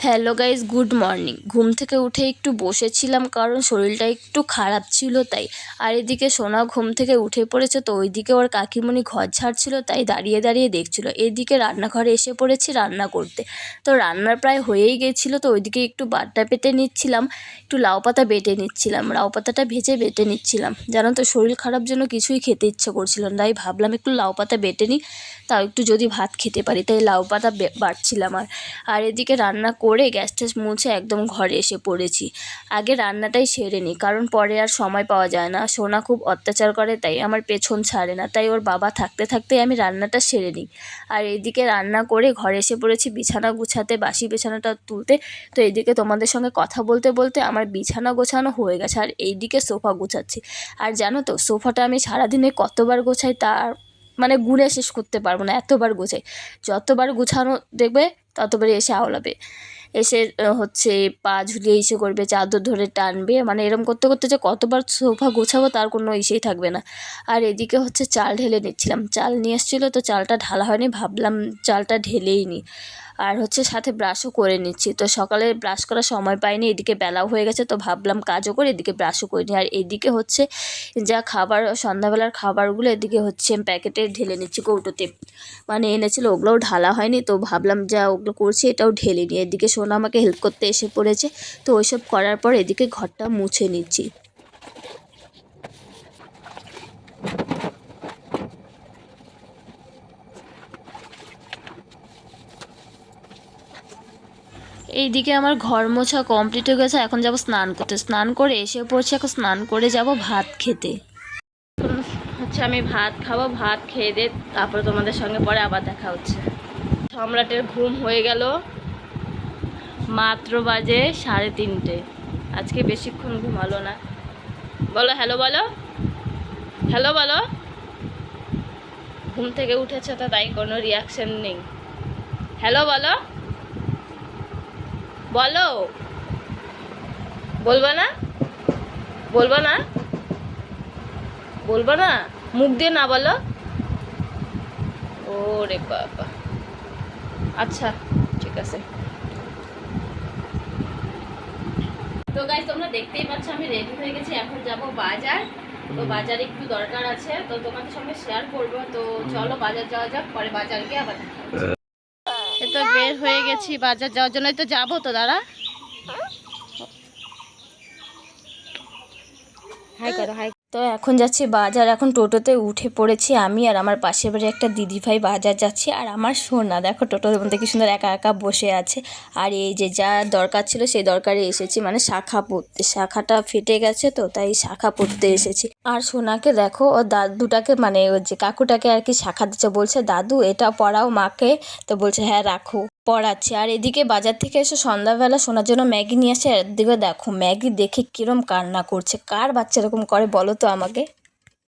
Hello guys good morning. ঘুম থেকে উঠে একটু বসেছিলাম কারণ শরীরটা একটু খারাপ ছিল তাই। আর এদিকে সোনা ঘুম থেকে উঠে পড়েছে তো ওইদিকে ওর কাকিমণি ঘর ঝাড়ছিল তাই দাঁড়িয়ে দাঁড়িয়ে দেখছিল। এদিকে রান্নাঘরে এসে পড়েছি রান্না করতে। তো রান্নার প্রায় হয়েই গেছিল তো ওইদিকে একটু বাটটা পেটে নিচ্ছিলাম, একটু লাউ পাতা বেটে নিচ্ছিলাম। লাউ পাতাটা ভেজে বেটে নিচ্ছিলাম। জানো তো শরীর খারাপ জন্য কিছুই খেতে ইচ্ছে করছিল না, তাই ভাবলাম একটু লাউ পাতা বেটে নিই, তাও একটু যদি ভাত খেতে পারি, তাই লাউ পাতা বে- বাটছিলাম আর। আর এদিকে রান্না করে গ্যাস ট্যাস মুছে একদম ঘরে এসে পড়েছি। আগে রান্নাটাই সেরে নিই কারণ পরে আর সময় পাওয়া যায় না। সোনা খুব অত্যাচার করে, তাই আমার পেছন ছাড়ে না, তাই ওর বাবা থাকতে থাকতেই আমি রান্নাটা সেরে নিই। আর এদিকে রান্না করে ঘরে এসে পড়েছি বিছানা গুছাতে, বাসি বিছানাটা তুলতে। তো এইদিকে তোমাদের সঙ্গে কথা বলতে বলতে আমার বিছানা গোছানো হয়ে গেছে, আর এইদিকে সোফা গোছাচ্ছি। আর জানো তো, সোফাটা আমি সারাদিনে কতবার গোছাই তার মানে গুণে শেষ করতে পারব না, এতবার গোছাই। যতবার গুছানো, দেখবে ততবারই এসে আওলাবে। এসে হচ্ছে পা ঝুলিয়ে ইসে করবে, চাদর ধরে টানবে মানে এরম করতে করতে যে কতবার সোফা গোছাবো তার কোনো ইসেই থাকবে না। আর এদিকে হচ্ছে চাল ঢেলে নিচ্ছিলাম। চাল নিয়ে এসেছিল তো চালটা ঢালা হয়নি, ভাবলাম চালটা ঢেলেই নি। আর হচ্ছে সাথে ব্রাশও করে নিচ্ছি। তো সকালে ব্রাশ করার সময় পাইনি, এদিকে বেলাও হয়ে গেছে, তো ভাবলাম কাজও করে এদিকে ব্রাশও করে নিই আর এদিকে হচ্ছে যা খাবার, সন্ধ্যাবেলার খাবারগুলো এদিকে হচ্ছে প্যাকেটে ঢেলে নিচ্ছি কৌটোতে। মানে এনেছিল, ওগুলোও ঢালা হয়নি, তো ভাবলাম যা ওগুলো করছি এটাও ঢেলে নিই এদিকে সোনা আমাকে হেল্প করতে এসে পড়েছে। তো ওইসব করার পর এদিকে ঘরটা মুছে নিচ্ছি। এইদিকে আমার ঘর মোছা কমপ্লিট হয়ে গেছে, এখন যাব স্নান করতে। স্নান করে এসে পড়ছি, এখন স্নান করে যাব ভাত খেতে। হচ্ছে আমি ভাত খাব, ভাত খেয়ে দিয়ে তারপরে তোমাদের সঙ্গে পরে আবার দেখা হচ্ছে। সম্রাটের ঘুম হয়ে গেল। মাত্র বাজে সাড়ে তিনটে। আজকে বেশিক্ষণ ঘুমালো না। বলো, হ্যালো বলো। হ্যালো বলো। ঘুম থেকে উঠেছে তো তাই কোনো রিয়াকশন নেই। হ্যালো বলো। বলো। বলব না? বলব না? বলব না? মুখ দিয়ে না বলো। ও রে বাবা। আচ্ছা ঠিক আছে। তো গাইজ তোমরা দেখতেই পাচ্ছ আমি রেডি হয়ে গেছি এখন যাব বাজার। তো বাজারে একটু দরকার আছে তো তোমাদের সঙ্গে শেয়ার করব। তো চলো বাজার যাওয়া যাক পরে বাজার গিয়ে আবার এতো তো বের হয়ে গেছি বাজার যাওয়ার জন্যই তো যাব তো দাঁড়া। হাই করো হাই তো এখন যাচ্ছি বাজার। এখন টোটোতে উঠে পড়েছি আমি আর আমার পাশের বাড়ি একটা দিদি ভাই বাজার যাচ্ছি আর আমার সোনা। দেখো টোটোর মধ্যে কি সুন্দর একা একা বসে আছে। আর এই যে যা দরকার ছিল সেই দরকারে এসেছি। মানে শাখা পড়তে, শাখাটা ফেটে গেছে তো তাই শাখা পড়তে এসেছি। আর সোনাকে দেখো, ও দাদুটাকে মানে ওই যে কাকুটাকে আর কি শাখা দিচ্ছে। বলছে, দাদু, এটা পড়াও মাকে। তো বলছে হ্যাঁ রাখো। পড়াচ্ছি। আর এদিকে বাজার থেকে এসে সন্ধ্যাবেলা শোনার জন্য ম্যাগি নিয়ে আসে আর এদিকে দেখো, ম্যাগি দেখে কিরম কান্না করছে। কার বাচ্চা এরকম করে বলো তো আমাকে?